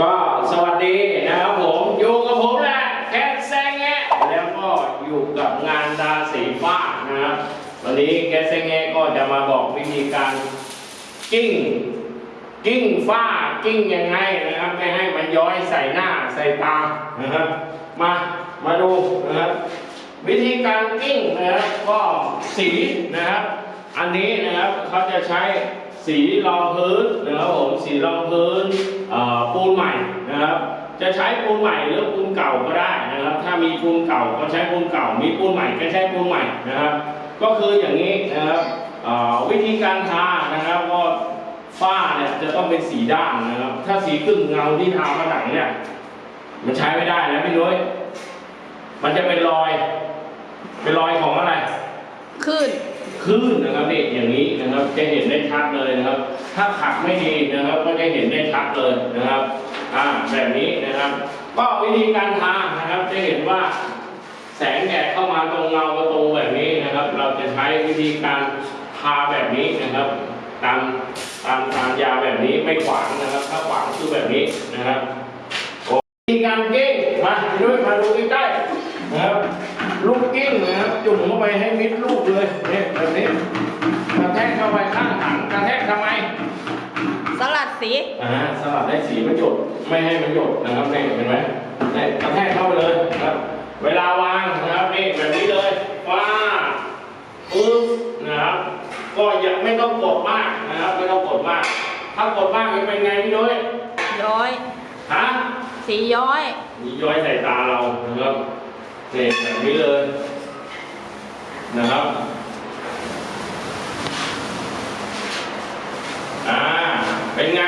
ก็สวัสดีนะครับผมอยู่กับผมแหละแคทแซงแงแล้วก็อยู่กับงานดาสีฟ้านะครับวันนี้แคทแซงแงก็จะมาบอกวิธีการกิ้งกิ้งฝ้ากิ้งยังไงนะครับไม่ให้มันย้อยใส่หน้าใส่ตานะครับมามาดูนะครับวิธีการกิ้งนะครับก็สีนะครับ อันนี้นะครับเขาจะใช้ สีรองพื้นนะครับผมสีรองพื้นปูนใหม่นะครับ จะใช้ปูนใหม่หรือปูนเก่าก็ได้นะครับ ถ้ามีปูนเก่าก็ใช้ปูนเก่า มีปูนใหม่ก็ใช้ปูนใหม่นะครับ ก็คืออย่างนี้นะครับวิธีการทานะครับก็ฝ้าเนี่ยจะต้องเป็นสีด้านนะครับ ถ้าสีครึ่งเงาที่ทาผนังเนี่ยมันใช้ไม่ได้แล้วพี่นุ้ยมันจะเป็นรอย เป็นรอยของอะไรขึ้น คลื่นนะครับนี่อย่างนี้นะครับจะเห็นได้ชัดเลยนะครับ ถ้าขัดไม่ดีนะครับ ก็จะเห็นได้ชัดเลยนะครับอ่าแบบนี้นะครับ ก็วิธีการทานะครับจะเห็นว่าแสงแดดเข้ามาตรงเงาประตูแบบนี้นะครับ เราจะใช้วิธีการทาแบบนี้นะครับ ตามตามตามยาแบบนี้ไม่ขวางนะครับ ถ้าขวางคือแบบนี้นะครับวิธีการเก้งมาพี่นุ้ยมาดูใกล้ๆนะครับ ลูกกิ้งนะครับจุ่มเข้าไปให้มิดลูกเลยเนี่ยแบบนี้กระแทกเข้าไปข้างถังกระแทกทำไมสลัดสีอ่าสลับได้สีมันหยดไม่ให้มันหยดนะครับเนี่ยเห็นไหมเนี่ยกระแทกเข้าไปเลยนะครับ เวลาวางนะครับนี่แบบนี้เลยว้าปึ๊บนะครับ ก็อย่าไม่ต้องกดมากนะครับไม่ต้องกดมาก ถ้ากดมากจะเป็นไงพี่นุ้ยย้อยฮะสีย้อยมีย้อยใส่ตาเรานะครับ เนี่ยแบบนี้เลยนะครับอ่าเป็นไง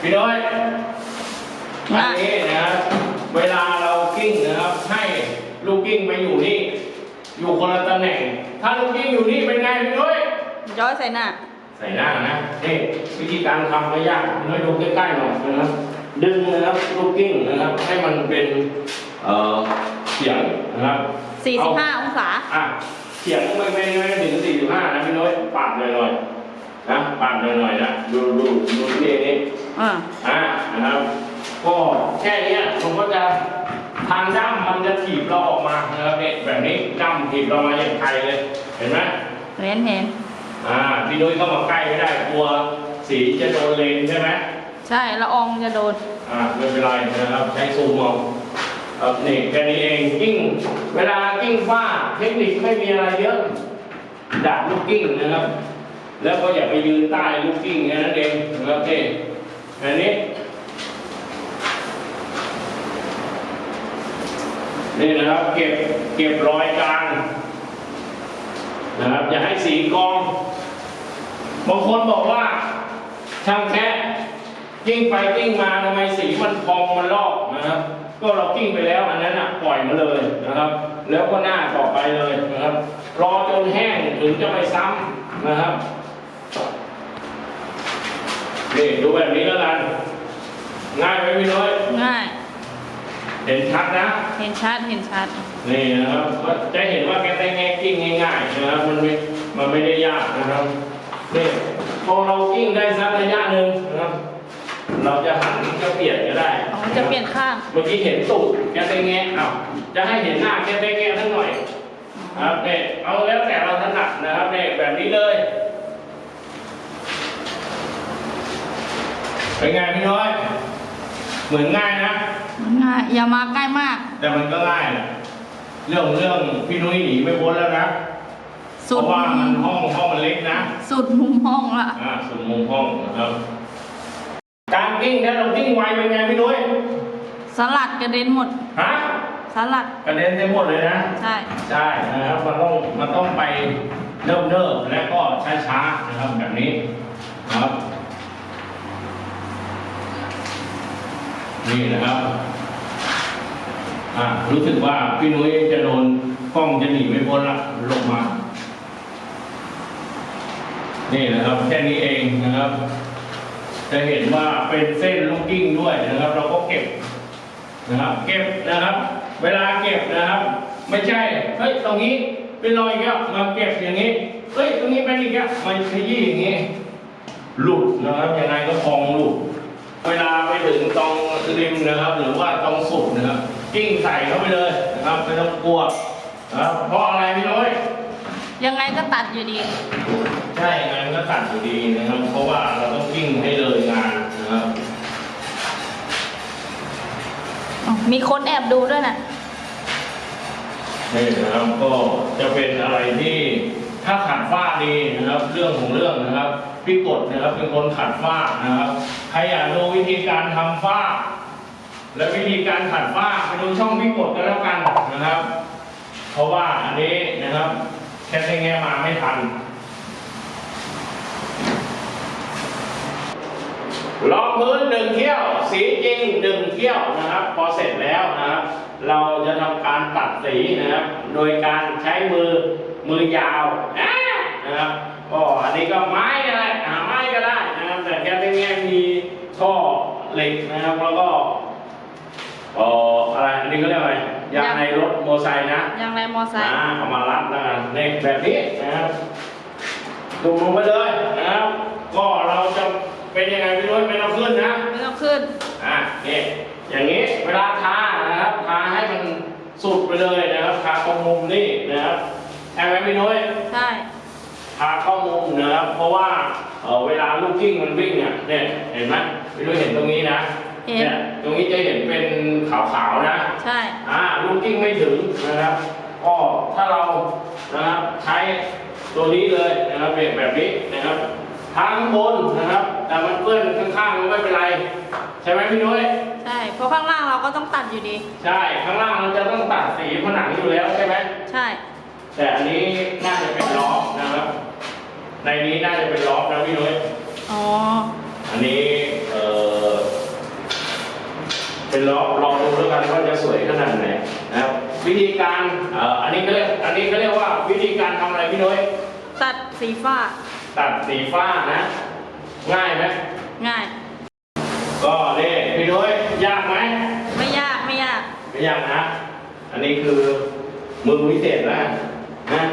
พี่น้อยอันนี้นะครับเวลาเรากิ้งนะครับ ให้ลูกกิ้งมาอยู่นี่ อยู่คนละตำแหน่ง ถ้าลูกกิ้งอยู่นี่เป็นไงพี่น้อยย้อยใส่หน้าใส่หน้านะนี่วิธีการทำไม่ยากน้อยดูใกล้ๆหน่อยนะครับ ดึงนะครับลูกกิ้งนะครับ ให้มันเป็นเอ่อ เฉียงนะครับ45 องศา อะเฉียงไม่ไม่ไม่ถึง45นะพี่น้อยปัดหน่อยๆนะปัดหน่อยๆนะดูดูดูที่นี้อ่าอะนะครับก็แค่เนี้ยผมก็จะทางด้ามมันจะถีบเราออกมานะครับเนี่ยแบบนี้ด้ามถีบเรามาอย่างไกลเลยเห็นไหมเห็นเห็นอ่าพี่นุ้ยเข้ามาใกล้ไม่ได้กลัวสีจะโดนเลนใช่ไหมใช่ละอองจะโดนอ่าไม่เป็นไรนะครับใช้ซูมเอาครับ นี่แค่นี้เองกิ้งเวลากิ้งฝ้าเทคนิคไม่มีอะไรเยอะดัดลูกกิ้งนะครับ แล้วก็อย่าไปยืนใต้ลูกกิ้งแค่นั้นเองนะครับนี่แค่นี้นี่นะครับเก็บเก็บรอยกลางนะครับอย่าให้สีกองบางคนบอกว่าช่างแค่กิ้งไปกิ้งมาทำไมสีมันพองมันลอกนะครับก็เรากิ้งไปแล้วอันนั้นอะปล่อยมาเลยนะครับ แล้วก็หน้าต่อไปเลยนะครับ รอจนแห้งถึงจะไปซ้ำนะครับนี่ดูแบบนี้แล้วกันง่ายไหมพี่น้อยง่าย เห็นชัดนะ เห็นชัดเห็นชัดนี่นะครับก็จะเห็นว่าแกแต่งแง่กิ้งง่ายๆนะครับมันไม่มันไม่ได้ยากนะครับนี่พอเรากิ้งได้สักระยะหนึ่งนะครับ เราจะหันจะเปลี่ยนก็ได้ อ๋อจะเปลี่ยนข้างเมื่อกี้เห็นตูดแกแต่งแง่เอาจะให้เห็นหน้าแกแต่งแง่ทั้งหน่อยครับเนี่ยเอาแล้วแต่เราถนัดนะครับเนี่ยแบบนี้เลยเป็นไงพี่น้อย เหมือนง่ายนะง่ายอย่ามาใกล้มาก แต่มันก็ง่ายแหละเรื่องเรื่องพี่นุ้ยหนีไม่พ้นแล้วนะเพสุดราะว่ามันห้องห้องมันเล็กนะ สุดมุมห้องละอ่าสุดมุมห้องนะครับ การกิ้งถ้าเรากิ้งไวเป็นไงพี่นุ้ยสลัดกระเด็นหมดฮะสลัดกระเด็นได้หมดเลยนะ ใช่ใช่นะครับมันต้องมันต้องไปเนิ่มเนิ่มๆและก็ช้าช้าๆนะครับแบบนี้นะครับ นี่นะครับอ่ารู้สึกว่าพี่นุ้ยจะโดนกล้องจะหนีไม่พ้นละลงมา นี่นะครับแค่นี้เองนะครับ จะเห็นว่าเป็นเส้นลูกกิ้งด้วยนะครับ เราก็เก็บนะครับ เก็บนะครับ เวลาเก็บนะครับ ไม่ใช่เฮ้ยตรงนี้เป็นรอยแก้มาเก็บอย่างนี้เฮ้ยตรงนี้เป็นอีกแล้มันขยี้อย่างนี้หลุดนะครับยังไงก็พองหลุดเวลาไปถึงตรงริมนะครับ หรือว่าตรงสุดนะครับกิ้งใส่เข้าไปเลยนะครับไม่ต้องกลัวนะครับเพราะอะไรพี่น้อย ยังไงก็ตัดอยู่ดี ใช่งานก็ตัดอยู่ดีนะครับ เพราะว่าเราต้องกิ้งให้เลยงานนะครับอ๋อมีคนแอบดูด้วยนะนี่นะครับก็จะเป็นอะไรที่ถ้าขัดฝ้าดีนะครับ เรื่องของเรื่องนะครับ พี่กดนะครับเป็นคนขัดฝ้านะครับใครอยากดูวิธีการทำฝ้า และวิธีการขัดฝ้าไปดูช่องพี่กดกันแล้วกันนะครับ เพราะว่าอันนี้นะครับ แค่แง่มาไม่ทันรองพื้นหนึ่งเที่ยว สีจริงหนึ่งเที่ยวนะครับ พอเสร็จแล้วนะครับ เราจะทำการตัดสีนะครับ โดยการใช้มือมือยาวนะครับก็อันนี้ก็ไม้ก็ได้หาไม้ก็ได้นะครับ แต่แค่ตรงนี้มีท่อเหล็กนะครับ แล้วก็เอออะไรอันนี้ก็เรียกอะไร ยางในรถมอเตอร์ไซค์นะยังไรมอไซค์อ่าเอามารัดแล้วกันในแบบนี้นะครับดูลงไปเลยนะครับก็เราจะเป็นยังไงไม่รู้ไม่ต้องขึ้นนะไม่ต้องขึ้นอะนี่อย่างนี้เวลาทานะครับทาให้มันสุดไปเลยนะครับทาตรงมุมนี่นะครับใช่ไหมพี่นุ้ยใช่ทาเข้ามุมนะครับเพราะว่าเอ่อเวลาลูกกิ้งมันวิ่งเนี่ยเนี่ยเห็นไหมพี่นุ้ยเห็นตรงนี้นะ เห็น เนี่ยตรงนี้จะเห็นเป็นขาวๆนะ ใช่ อ่าลูกกิ้งไม่ถึงนะครับก็ถ้าเรานะครับใช้ตัวนี้เลยนะครับแบบแบบนี้นะครับทางบนนะครับ แต่มันเปื้อนข้างๆมันไม่เป็นไร ใช่ไหมพี่นุ้ยใช่ เพราะข้างล่างเราก็ต้องตัดอยู่ดี ใช่ข้างล่างเราจะต้องตัดสีผนังอยู่แล้วใช่ไหมใช่ แต่อันนี้น่าจะเป็นล้อฟนะครับ ในนี้น่าจะเป็นล้อฟนะพี่นุ้ยอ๋อ อันนี้เออ เป็นล้อลองดูแล้วกันว่าจะสวยขนาดไหนนะครับวิธีการเอ่ออันนี้ก็เรียกอันนี้ก็เรียกว่าวิธีการทำอะไรพี่นุ้ยตัดสีฟ้า ตัดสีฟ้านะ ง่ายไหมง่าย ก็นี่พี่นุ้ยยากไหมไม่ยากไม่ยากไม่ยากนะ อันนี้คือมือวิเศษนะนะ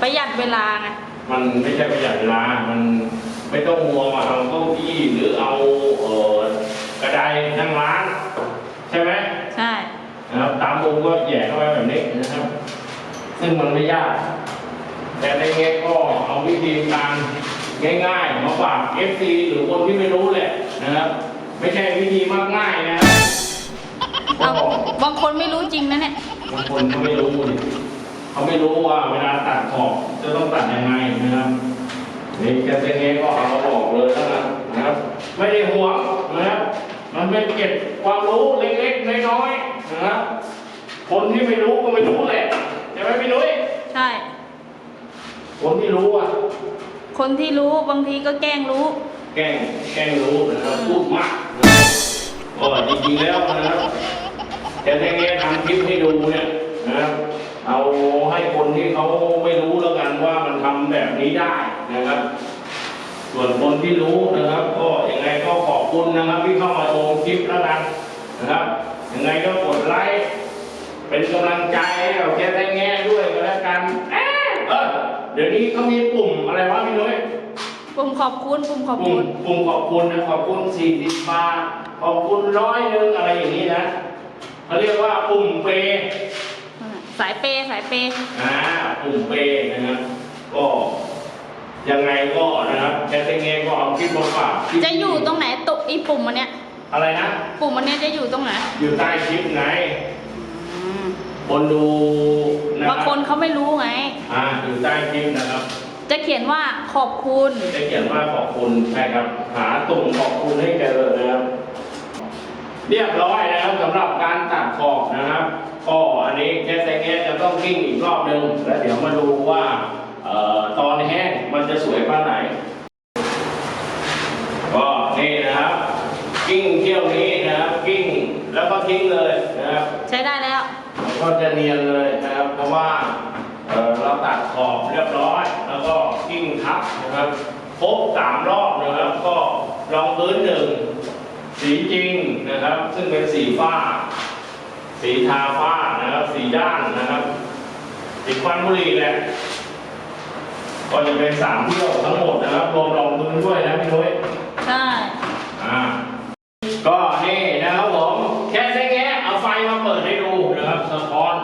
ประหยัดเวลาไงมันไม่ใช่ประหยัดเวลา มันไม่ต้องมัวมาเอาเก้าอี้หรือเอาเอ่อ กระไดนั่งร้าน ใช่ไหมใช่นะครับตามมุมก็แหย่เข้าไปแบบนี้นะครับ ซึ่งมันไม่ยาก แต่ในเงี้ยก็เอาวิธีการง่ายๆมาฝาก FC หรือคนที่ไม่รู้แหละนะครับ ไม่ใช่วิธีมากง่ายนะก็เอาบางคนไม่รู้จริงนะเนี่ยบางคนเขาไม่รู้ดิเขาไม่รู้ว่าเวลาตัดขอบจะต้องตัดยังไงนะครับนี่แกเซงเงก็เอามาบอกเลยแล้วกันนะครับ ไม่ได้ห่วงนะครับ มันเป็นเก็บความรู้เล็กๆน้อยๆนะครับคนที่ไม่รู้ก็ไม่รู้แหละใช่ไหมพี่นุ้ยใช่ คนที่รู้อะ คนที่รู้บางทีก็แกล้งรู้ แกล้งแกล้งรู้นะครับพูดมากนะครับก็จริงๆแล้วนะครับแต่ในเงี้ยทำคลิปให้ดูเนี่ยนะครับเอาให้คนที่เขาไม่รู้แล้วกันว่ามันทำแบบนี้ได้นะครับ ส่วนคนที่รู้นะครับ ก็ยังไง ก็ขอบคุณนะครับที่เข้ามาชมคลิปแล้วกันนะครับยังไงก็กดไลค์เป็นกำลังใจให้กับแกแตงแง่ด้วยก็แล้วกันเอ๊ะเออเดี๋ยวนี้เขามีปุ่มอะไรวะพี่นุ้ย ปุ่มขอบคุณปุ่มขอบปุ่คุมณปุ่มขอบคุณนะขอบคุณสี่สิบบาทขอบคุณร้อยหนึ่งอะไรอย่างนี้นะเขาเรียกว่าปุ่มเปย์สายเปย์สายเปย์อ่าปุ่มเปย์นะครับก็ยังไงก็นะครับแคทเงก็เอา คลิปมาฝากคลิปจะอยู่ตรงไหนตุกอีปุ่มอันเนี้ยอะไรนะ ปุ่มอันเนี้ยจะอยู่ตรงไหน อยู่ใต้คลิปไงอืมคนดูนะบางคครับนเขาไม่รู้ไง อ่า อยู่ใต้คลิปนะครับ จะเขียนว่าขอบคุณ จะเขียนว่าขอบคุณใช่ครับ หาตุ่มขอบคุณให้เจอนะครับ เรียบร้อยนะครับสำหรับการตัดขอบนะครับก็อันนี้แค่แต่เงี้ยจะต้องกิ้งอีกรอบหนึ่งแล้วเดี๋ยวมาดูว่าเอ่อตอนแห้งมันจะสวยขนาดไหน ก็นี่นะครับ กิ้งเที่ยวนี้นะครับ กิ้งแล้วก็ ทิ้งเลยนะครับใช้ได้แล้ว ก็จะเนียนเลยนะครับ เพราะว่าเอ่อเราตัดขอบเรียบร้อย แล้วก็กิ้งทับนะครับครบสามรอบนะครับก็รองพื้นหนึ่งสีจริงนะครับ ซึ่งเป็นสีฟ้า สีทาฟ้านะครับ สีด้านนะครับสีควันบุหรี่แหละก็จะเป็นสามเที่ยวทั้งหมดนะครับรวมรองพื้นด้วยนะพี่นุ้ยใช่ อ่า ก็นี่นะครับผมแค่แค่แค่เอาไฟมาเปิดให้ดูนะครับสะท้อน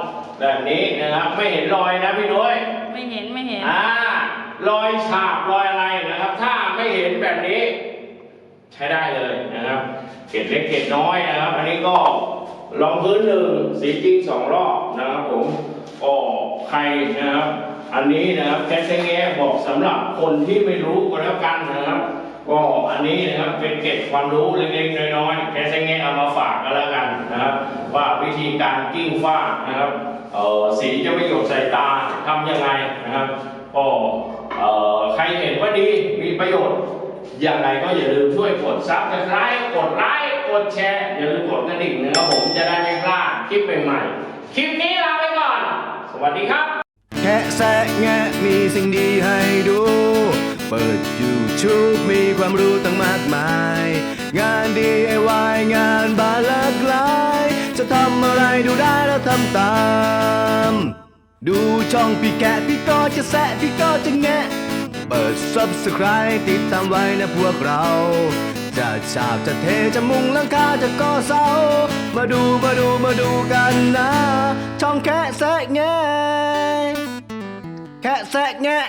แบบนี้นะครับ ไม่เห็นรอยนะพี่นุ้ยไม่เห็นไม่เห็น อ่ารอยฉาบรอยอะไรนะครับ ถ้าไม่เห็นแบบนี้ ใช้ได้เลยนะครับเกล็ดเล็กเกล็ดน้อยนะครับ อันนี้ก็รองพื้นหนึ่งสีจริงสองรอบนะครับผมก็ใครนะครับ อันนี้นะครับแคสเซงแงบอกสำหรับคนที่ไม่รู้ก็แล้วกันนะครับก็อันนี้นะครับเป็นเกร็ดความรู้เล็กๆน้อยๆแคสเซงแงเอามาฝากกันแล้วกันนะครับ ว่าวิธีการกิ้งฟ้านะครับเอ่อ สีจะไม่หยดใส่ตาทำยังไงนะครับก็ใครเห็นว่าดีมีประโยชน์อย่างไรก็อย่าลืมช่วยกดซับสไครต์กดไลค์กดแชร์อย่าลืมกดกระดิ่งนะครับผมจะได้ไม่พลาดคลิปใหม่ๆคลิปนี้ลาไปก่อน สวัสดีครับแค่แซะแงะมีสิ่งดีให้ดู เปิด YouTube มีความรู้ตั้งมากมาย งาน DIY งานบานหลากหลายจะ ทำอะไรดูได้แล้วทำตาม ดูช่องพี่แกะพี่ก็จะแซะพี่ก็จะแงะ เปิด Subscribe ติดตามไว้นะพวกเรา จะฉาบจะเทจะมุงหลังคาจะก่อเสา มาดูมาดูมาดูกันนะ ช่องแค่แซะแงะแค่แซะแงะ